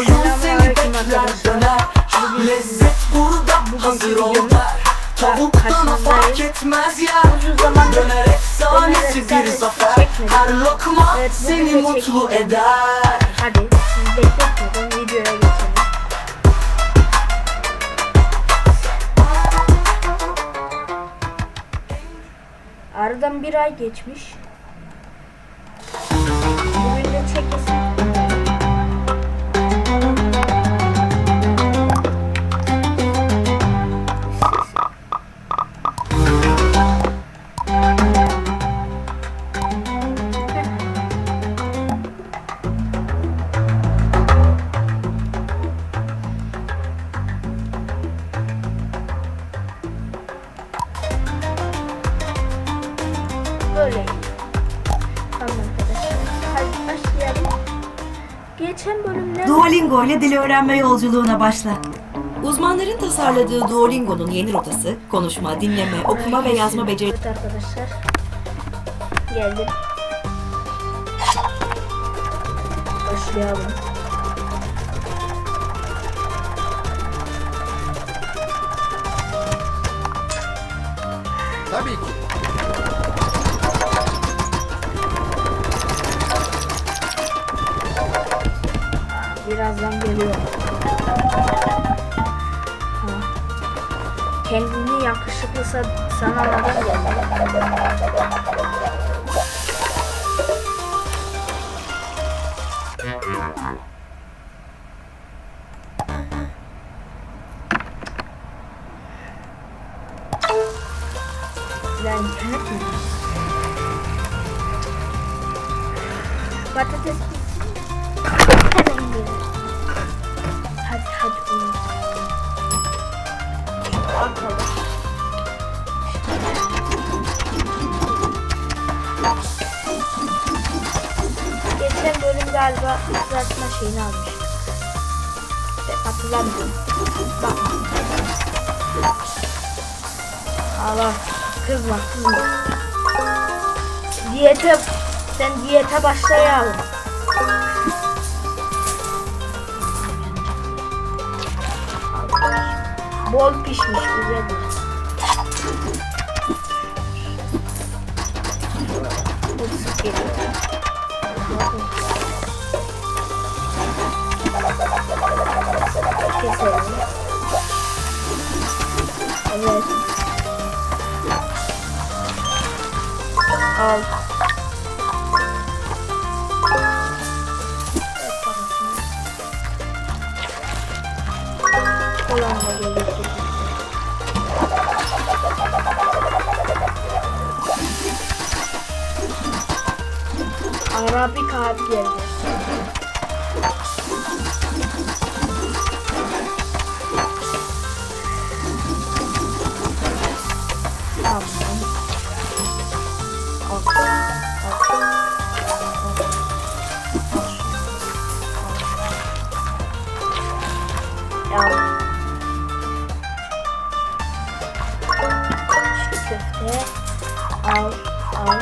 O yol seni bekler döner. Lezzet burada hazır ol der Tavuktan fark etmez zamandır Döner efsanesi bir zafer. Her lokma seni mutlu eder. Hadi siz bekletmeden videoya geçelim. Aradan bir ay geçmiş. Geçen bölümde Duolingo ile dil öğrenme yolculuğuna başla. Uzmanların tasarladığı Duolingo'nun yeni rotası, konuşma, dinleme, okuma ve yazma beceri Evet arkadaşlar. Geldim. Başlayalım. Tabii ki. Birazdan geliyor. Ha. Kendini yakışıklı sa- sanan adam geldi. Lan internet mi? Patates Geçen bölüm galiba kızartma şeyini almış. Hatırlamıyorum. Bak. Allah kızma kızma. Sen diyete başlayalım. Bol pişmiş güzeldir. Sık geliyor. Keselim. Evet. Al. Kolanla gelecek. Arabik abi geldi. Al al.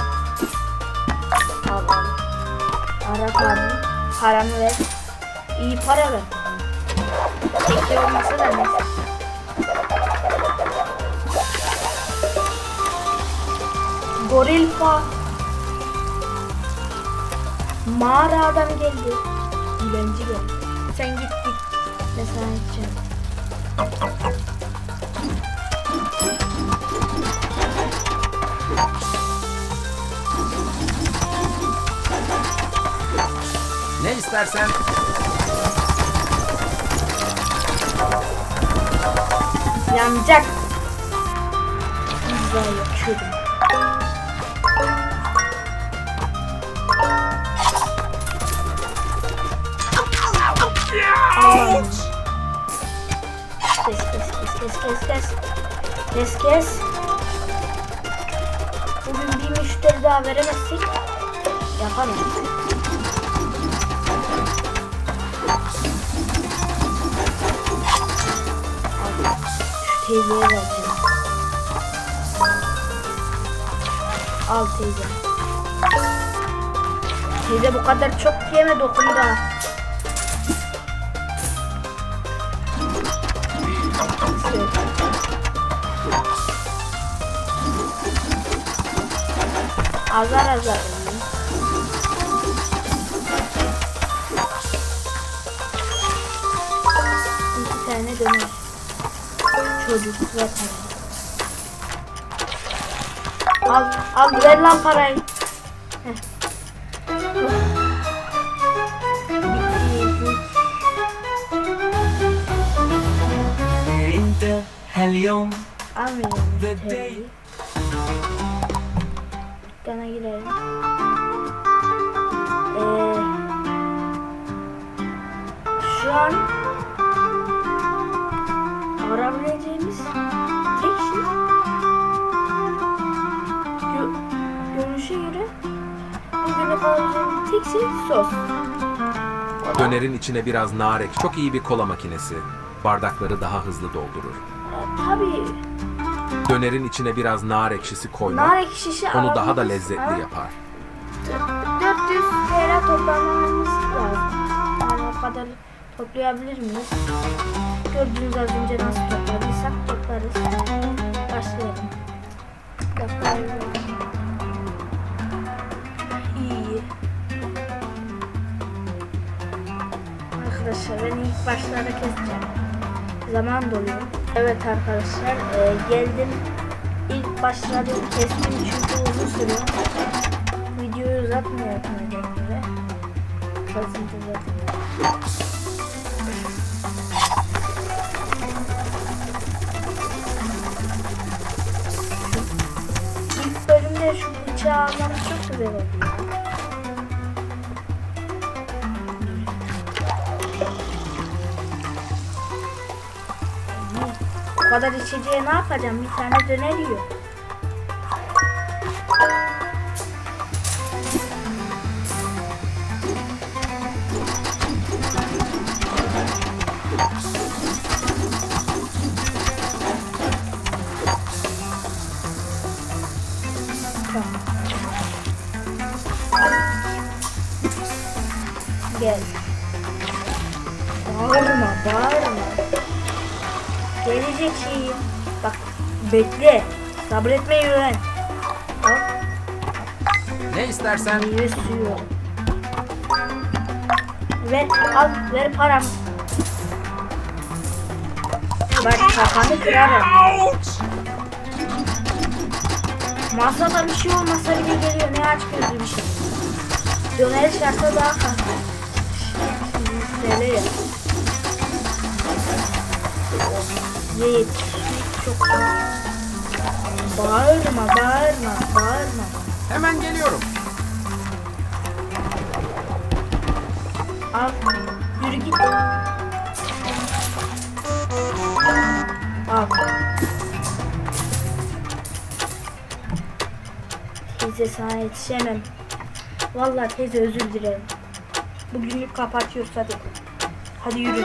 Arap abi. Paranı ver. İyi para ver. Peki olmasa da neyse. Goril fa. Mağara adam geldi. Dilenci geldi. Sen git git. Mesela gideceğim. İstersen Yanacak. Pizza yakıyorum. Kes kes kes kes kes kes. Kes kes. Bugün bir müşteri daha veremezsek yapamayız. teyzeye bakıyorum. Al teyze. Teyze bu kadar çok yeme dokunda. Azar azar. İki tane döner Çocuk ve para. Al, al ver lan parayı. Heh. Bitti. انت هاليوم Almıyorum. The TV'yi. day. Dükkana girelim. Ee, şu an arabileceğimiz tek şey gö görünüşe göre bugüne kalabileceğimiz tek şey sos. Dönerin içine biraz nar ek. Çok iyi bir kola makinesi. Bardakları daha hızlı doldurur. Ee, tabii Dönerin içine biraz nar ekşisi koymak nar ekşisi onu daha da almamız- lezzetli yapar. 400 TL toplamamız lazım. Yani o kadar toplayabilir miyiz? Gördüğünüz az önce nasıl topladıysak toplarız. Başlayalım. Bakalım. İyi. Arkadaşlar ben ilk başlarda keseceğim. Zaman doluyor. Evet arkadaşlar e, geldim. İlk başladım kestim çünkü uzun sürüyor. Videoyu uzatmıyorum neden göre. Kasıntı uzatmıyorum. Bıçağı çok güzel oldu. O kadar içeceğe ne yapacağım? Bir tane döner yiyor. Bak, bekle. Sabretmeyi öğren. Bak, Ne istersen meyve suyu. Ver, al, ver param. Bak kafanı kırarım. Masada bir şey olmasa bile geliyor. Ne aç gözlü bir şey. Döner çıkarsa daha fazla. Şimdi TL ya. Ye yetiş. Çok. Bağırma, bağırma, bağırma. hemen geliyorum. Al, yürü git. Al. Teyze sana yetişemem. Vallahi teyze özür dilerim. Bugünlük kapatıyoruz hadi. Hadi yürü.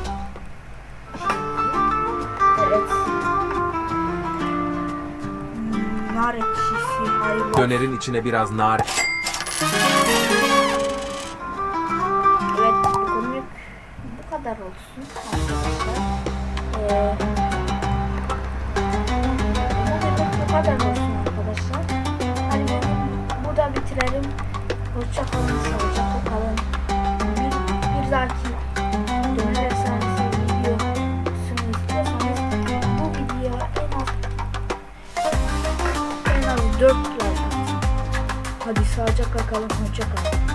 Nar ekşisi hayırlı. Dönerin içine biraz nar Evet bugünlük bu kadar olsun arkadaşlar. Ee, bu kadar olsun arkadaşlar. Ben burada bitirelim. Hoşça kalın, sağlıcakla kalın. Bir, bir dahaki döner 4 like. Hadi sağlıcakla kalın, hoşça kalın.